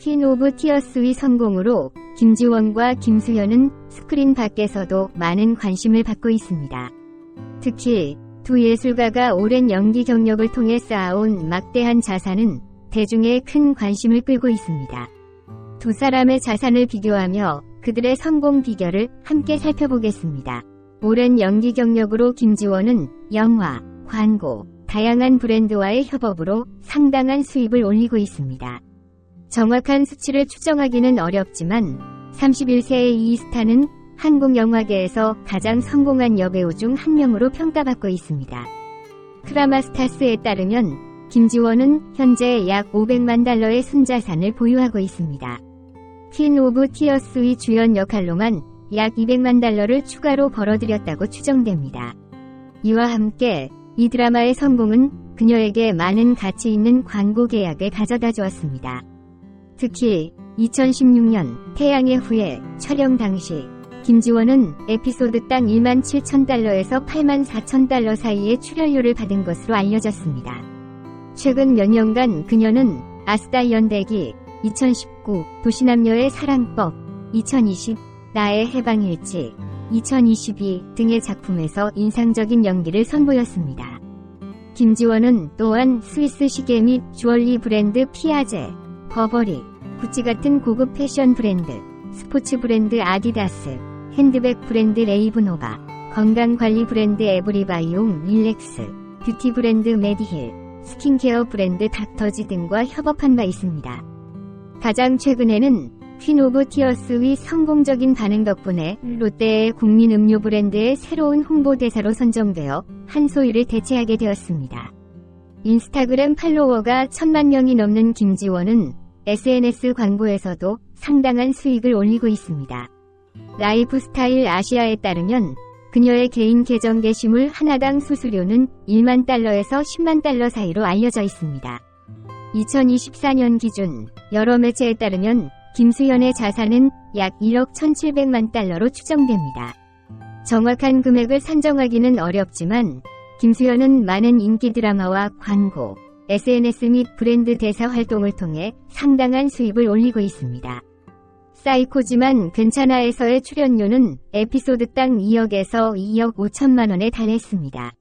퀸 오브 티어스의 성공으로 김지원과 김수현은 스크린 밖에서도 많은 관심을 받고 있습니다. 특히 두 예술가가 오랜 연기 경력을 통해 쌓아온 막대한 자산은 대중의 큰 관심을 끌고 있습니다. 두 사람의 자산을 비교하며 그들의 성공 비결을 함께 살펴보겠습니다. 오랜 연기 경력으로 김지원은 영화, 광고, 다양한 브랜드와의 협업으로 상당한 수입을 올리고 있습니다. 정확한 수치를 추정하기는 어렵지만 31세의 이 스타는 한국 영화계에서 가장 성공한 여배우 중 한 명으로 평가받고 있습니다. 크라마스타스에 따르면 김지원은 현재 약 500만 달러의 순자산을 보유하고 있습니다. 퀸 오브 티어스의 주연 역할로만 약 200만 달러를 추가로 벌어들였다고 추정됩니다. 이와 함께 이 드라마의 성공은 그녀에게 많은 가치 있는 광고 계약을 가져다 주었습니다. 특히 2016년 태양의 후예 촬영 당시 김지원은 에피소드당 1만 7천 달러에서 8만 4천 달러 사이의 출연료를 받은 것으로 알려졌습니다. 최근 몇 년간 그녀는 아스타 연대기, 2019 도시남녀의 사랑법, 2020 나의 해방일지, 2022 등의 작품에서 인상적인 연기를 선보였습니다. 김지원은 또한 스위스 시계 및 주얼리 브랜드 피아제, 버버리, 구찌 같은 고급 패션 브랜드, 스포츠 브랜드 아디다스, 핸드백 브랜드 레이브노바, 건강관리 브랜드 에브리바이용 릴렉스, 뷰티 브랜드 메디힐, 스킨케어 브랜드 닥터지 등과 협업한 바 있습니다. 가장 최근에는 퀸 오브 티어스의 성공적인 반응 덕분에 롯데의 국민 음료 브랜드의 새로운 홍보대사로 선정되어 한소희를 대체하게 되었습니다. 인스타그램 팔로워가 천만 명이 넘는 김지원은 SNS 광고에서도 상당한 수익을 올리고 있습니다. 라이프스타일 아시아에 따르면 그녀의 개인 계정 게시물 하나당 수수료는 1만 달러에서 10만 달러 사이로 알려져 있습니다. 2024년 기준 여러 매체에 따르면 김수현의 자산은 약 1억 1,700만 달러로 추정됩니다. 정확한 금액을 산정하기는 어렵지만 김수현은 많은 인기 드라마와 광고, SNS 및 브랜드 대사 활동을 통해 상당한 수입을 올리고 있습니다. 사이코지만 괜찮아에서의 출연료는 에피소드당 2억에서 2억 5천만 원에 달했습니다.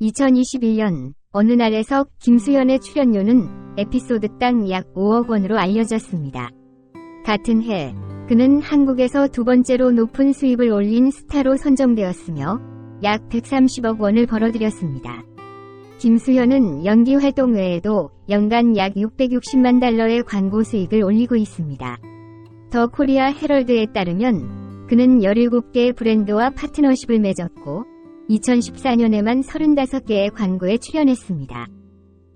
2021년 어느 날에서 김수현의 출연료는 에피소드당 약 5억 원으로 알려졌습니다. 같은 해 그는 한국에서 두 번째로 높은 수입을 올린 스타로 선정되었으며 약 130억 원을 벌어들였습니다. 김수현은 연기 활동 외에도 연간 약 660만 달러의 광고 수익을 올리고 있습니다. 더 코리아 헤럴드에 따르면 그는 17개의 브랜드와 파트너십을 맺었고 2014년에만 35개의 광고에 출연했습니다.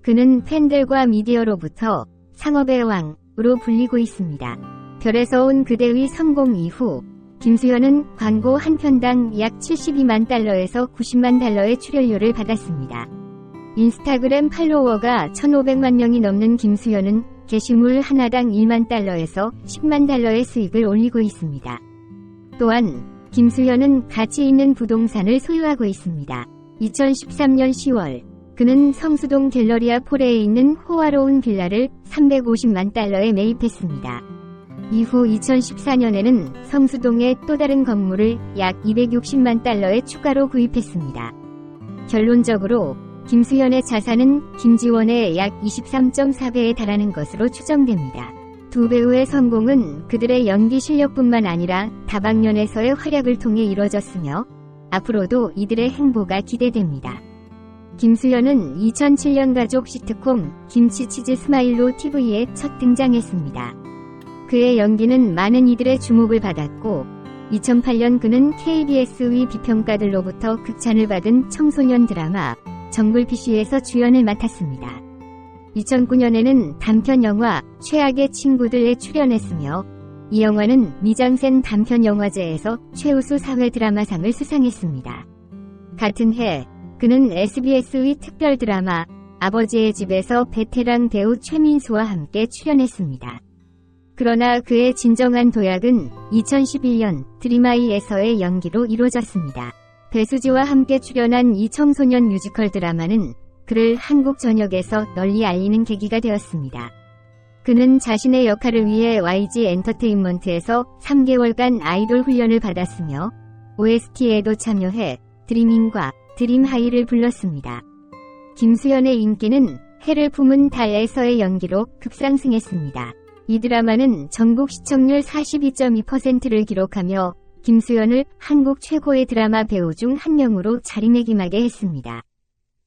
그는 팬들과 미디어로부터 상업의 왕으로 불리고 있습니다. 별에서 온 그대의 성공 이후 김수현은 광고 한 편당 약 72만 달러에서 90만 달러의 출연료를 받았습니다. 인스타그램 팔로워가 1,500만 명이 넘는 김수현은 게시물 하나당 1만 달러에서 10만 달러의 수익을 올리고 있습니다. 또한 김수현은 가치 있는 부동산을 소유하고 있습니다. 2013년 10월 그는 성수동 갤러리아 폴에 있는 호화로운 빌라를 350만 달러에 매입했습니다. 이후 2014년에는 성수동의 또 다른 건물을 약 260만 달러에 추가로 구입했습니다. 결론적으로 김수현의 자산은 김지원의 약 23.4배에 달하는 것으로 추정됩니다. 두 배우의 성공은 그들의 연기 실력뿐만 아니라 다방면에서의 활약을 통해 이뤄졌으며 앞으로도 이들의 행보가 기대됩니다. 김수현은 2007년 가족 시트콤 김치치즈 스마일로 TV에 첫 등장했습니다. 그의 연기는 많은 이들의 주목을 받았고 2008년 그는 KBS의 비평가들로부터 극찬을 받은 청소년 드라마 정글피쉬에서 주연을 맡았습니다. 2009년에는 단편 영화 최악의 친구들에 출연했으며 이 영화는 미장센 단편 영화제에서 최우수 사회 드라마상을 수상했습니다. 같은 해 그는 SBS의 특별 드라마 아버지의 집에서 베테랑 배우 최민수와 함께 출연했습니다. 그러나 그의 진정한 도약은 2011년 드림아이에서의 연기로 이루어졌습니다. 배수지와 함께 출연한 이 청소년 뮤지컬 드라마는 그를 한국 전역에서 널리 알리는 계기가 되었습니다. 그는 자신의 역할을 위해 YG 엔터테인먼트에서 3개월간 아이돌 훈련을 받았으며 OST에도 참여해 드리밍과 드림하이를 불렀습니다. 김수현의 인기는 해를 품은 달에서의 연기로 급상승했습니다. 이 드라마는 전국 시청률 42.2%를 기록하며 김수현을 한국 최고의 드라마 배우 중 한 명으로 자리매김하게 했습니다.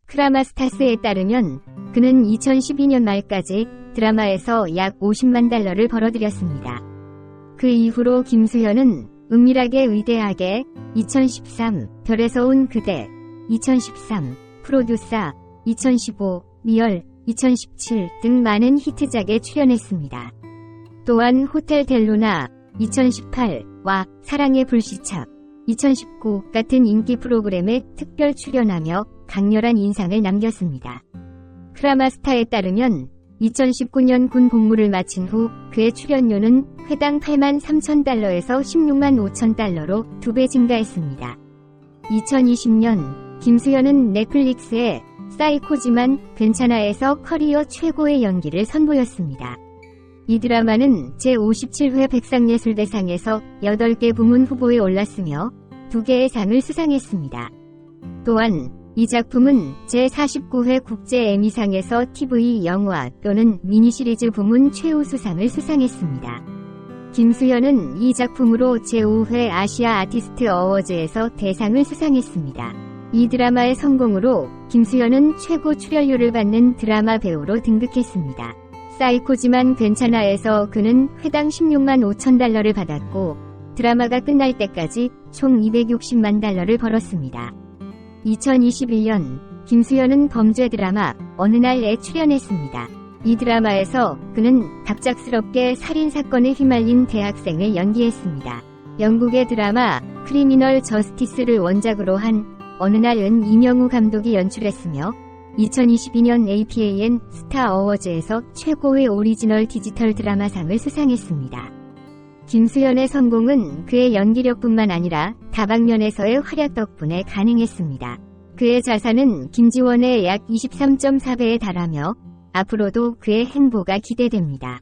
크라마스타스에 따르면 그는 2012년 말까지 드라마에서 약 50만 달러를 벌어들였습니다. 그 이후로 김수현은 은밀하게 의대하게 2013 별에서 온 그대 2013 프로듀사 2015 리얼 2017 등 많은 히트작에 출연했습니다. 또한 호텔 델루나 2018와 사랑의 불시착 2019 같은 인기 프로그램에 특별 출연하며 강렬한 인상을 남겼습니다. 크라마스타에 따르면 2019년 군 복무를 마친 후 그의 출연료는 회당 8만 3천 달러에서 16만 5천 달러로 두 배 증가했습니다. 2020년 김수현은 넷플릭스의 사이코지만 괜찮아에서 커리어 최고의 연기를 선보였습니다. 이 드라마는 제57회 백상예술대상에서 8개 부문 후보에 올랐으며 2개의 상을 수상했습니다. 또한 이 작품은 제49회 국제 에미상에서 TV 영화 또는 미니시리즈 부문 최우수상을 수상했습니다. 김수현은 이 작품으로 제5회 아시아 아티스트 어워즈에서 대상을 수상했습니다. 이 드라마의 성공으로 김수현은 최고 출연료를 받는 드라마 배우로 등극했습니다. 사이코지만 괜찮아에서 그는 회당 16만 5천 달러를 받았고 드라마가 끝날 때까지 총 260만 달러를 벌었습니다. 2021년 김수현은 범죄 드라마 어느 날에 출연했습니다. 이 드라마에서 그는 갑작스럽게 살인 사건에 휘말린 대학생을 연기했습니다. 영국의 드라마 크리미널 저스티스를 원작으로 한 어느 날은 이명우 감독이 연출했으며 2022년 APAN 스타 어워즈에서 최고의 오리지널 디지털 드라마상을 수상했습니다. 김수현의 성공은 그의 연기력뿐만 아니라 다방면에서의 활약 덕분에 가능했습니다. 그의 자산은 김지원의 약 23.4배에 달하며 앞으로도 그의 행보가 기대됩니다.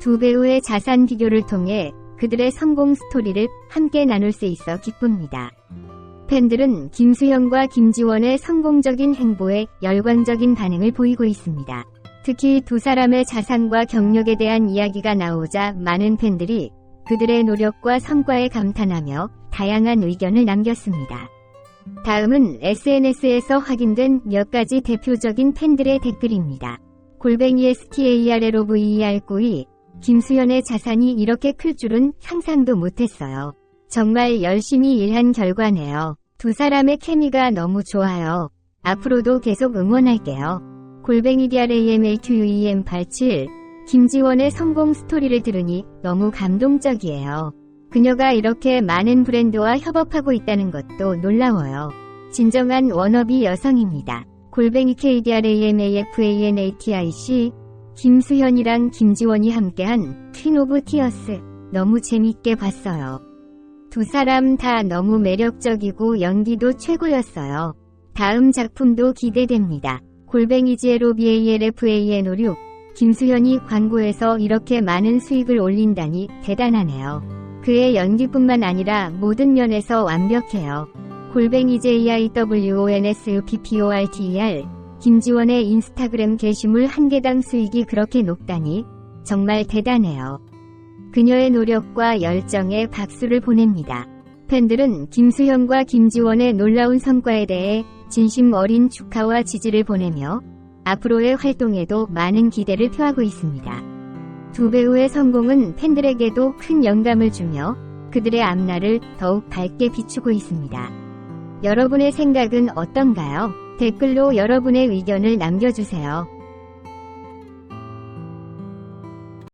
두 배우의 자산 비교를 통해 그들의 성공 스토리를 함께 나눌 수 있어 기쁩니다. 팬들은 김수현과 김지원의 성공적인 행보에 열광적인 반응을 보이고 있습니다. 특히 두 사람의 자산과 경력에 대한 이야기가 나오자 많은 팬들이 그들의 노력과 성과에 감탄하며 다양한 의견을 남겼습니다. 다음은 SNS에서 확인된 몇 가지 대표적인 팬들의 댓글입니다. 골뱅이 STARLOVER92 김수현의 자산이 이렇게 클 줄은 상상도 못했어요. 정말 열심히 일한 결과네요. 두 사람의 케미가 너무 좋아요. 앞으로도 계속 응원할게요. 골뱅이 DRAMAQUEM87 김지원의 성공 스토리를 들으니 너무 감동적이에요. 그녀가 이렇게 많은 브랜드와 협업하고 있다는 것도 놀라워요. 진정한 워너비 여성입니다. 골뱅이 KDRAMAFANATIC 김수현이랑 김지원이 함께한 퀸 오브 티어스 너무 재밌게 봤어요. 두 사람 다 너무 매력적이고 연기도 최고였어요. 다음 작품도 기대됩니다. 골뱅이 지에로 BALFAN56 김수현이 광고에서 이렇게 많은 수익을 올린다니 대단하네요. 그의 연기뿐만 아니라 모든 면에서 완벽해요. 골뱅이 JIWONSUPPORTER 김지원의 인스타그램 게시물 한 개당 수익이 그렇게 높다니 정말 대단해요. 그녀의 노력과 열정에 박수를 보냅니다. 팬들은 김수현과 김지원의 놀라운 성과에 대해 진심 어린 축하와 지지를 보내며 앞으로의 활동에도 많은 기대를 표하고 있습니다. 두 배우의 성공은 팬들에게도 큰 영감을 주며 그들의 앞날을 더욱 밝게 비추고 있습니다. 여러분의 생각은 어떤가요? 댓글로 여러분의 의견을 남겨주세요.